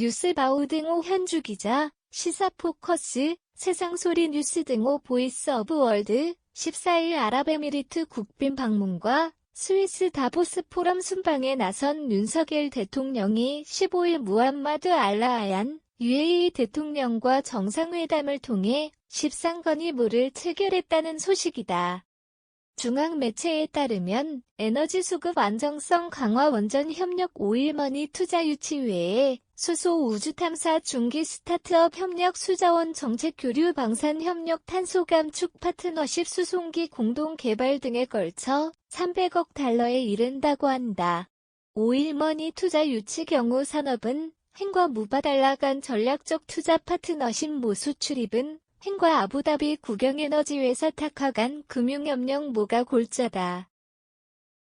뉴스바우 등호 현주 기자, 시사포커스, 세상소리 뉴스 등호 보이스 오브 월드, 14일 아랍에미리트 국빈 방문과 스위스 다보스 포럼 순방에 나선 윤석열 대통령이 15일 무함마드 알라아얀 UAE 대통령과 정상회담을 통해 13건의 물을 체결했다는 소식이다. 중앙 매체에 따르면 에너지 수급 안정성 강화 원전 협력 5일머니 투자 유치 외에 수소 우주 탐사 중기 스타트업 협력 수자원 정책 교류 방산 협력 탄소 감축 파트너십 수송기 공동 개발 등에 걸쳐 300억 달러에 이른다고 한다. 5일머니 투자 유치 경우 산업은 행과 무바달라 간 전략적 투자 파트너십 모수 출입은 행과 아부다비 국영에너지회사 타카 간 금융협력 모가 골자다.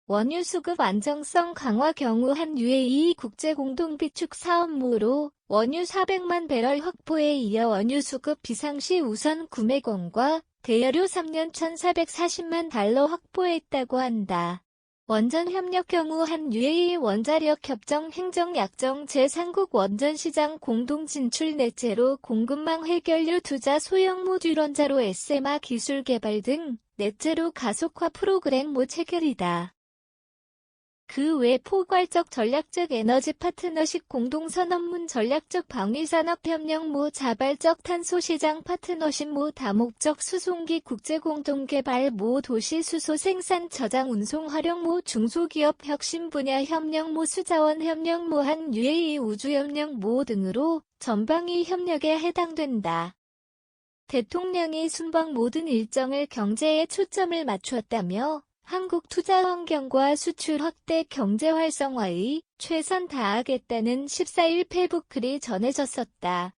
원유 수급 안정성 강화 경우 한 UAE 국제공동비축 사업무로 원유 400만 배럴 확보에 이어 원유 수급 비상시 우선 구매권과 대여료 3년 1,440만 달러 확보했다고 한다. 원전 협력 경우 한 UAE 원자력 협정 행정 약정 제3국 원전 시장 공동 진출 넷째로 공급망 해결료 투자 소형 모듈 원자로 SMR 기술 개발 등 넷째로 가속화 프로그램 모 체결이다. 그 외 포괄적 전략적 에너지 파트너십 공동선언문 전략적 방위산업협력 모 자발적 탄소시장 파트너십 모 다목적 수송기 국제공동개발 모 도시수소 생산 저장 운송 활용 모 중소기업 혁신 분야 협력 모 수자원 협력 모 한 UAE 우주협력 모 등으로 전방위 협력에 해당된다. 대통령이 순방 모든 일정을 경제에 초점을 맞추었다며 한국 투자 환경과 수출 확대 경제 활성화의 최선 다하겠다는 14일 페북글이 전해졌었다.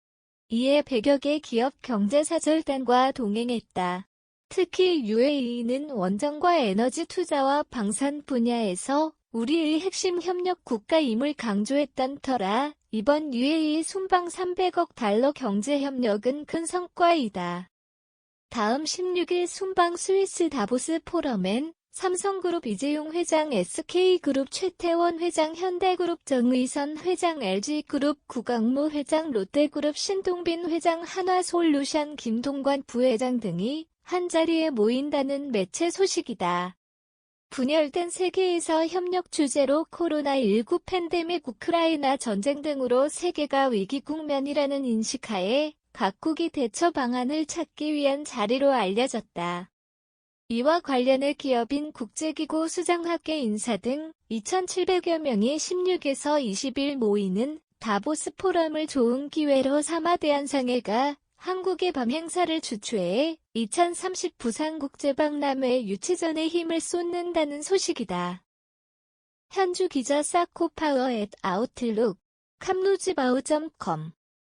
이에 100여 개 기업 경제사절단과 동행했다. 특히 UAE는 원전과 에너지 투자와 방산 분야에서 우리의 핵심 협력 국가임을 강조했던 터라 이번 UAE 순방 300억 달러 경제 협력은 큰 성과이다. 다음 16일 순방 스위스 다보스 포럼엔 삼성그룹 이재용 회장 SK그룹 최태원 회장 현대그룹 정의선 회장 LG그룹 구강모 회장 롯데그룹 신동빈 회장 한화솔루션 김동관 부회장 등이 한자리에 모인다는 매체 소식이다. 분열된 세계에서 협력 주제로 코로나19 팬데믹 우크라이나 전쟁 등으로 세계가 위기 국면이라는 인식하에 각국이 대처 방안을 찾기 위한 자리로 알려졌다. 이와 관련해 기업인 국제기구 수장학계 인사 등 2,700여 명이 16에서 20일 모이는 다보스 포럼을 좋은 기회로 삼아 대한상해가 한국의 밤 행사를 주최해 2030 부산국제박람회 유치전에 힘을 쏟는다는 소식이다. 현주 기자 사코파워 앳 아웃룩 캄루즈바우.com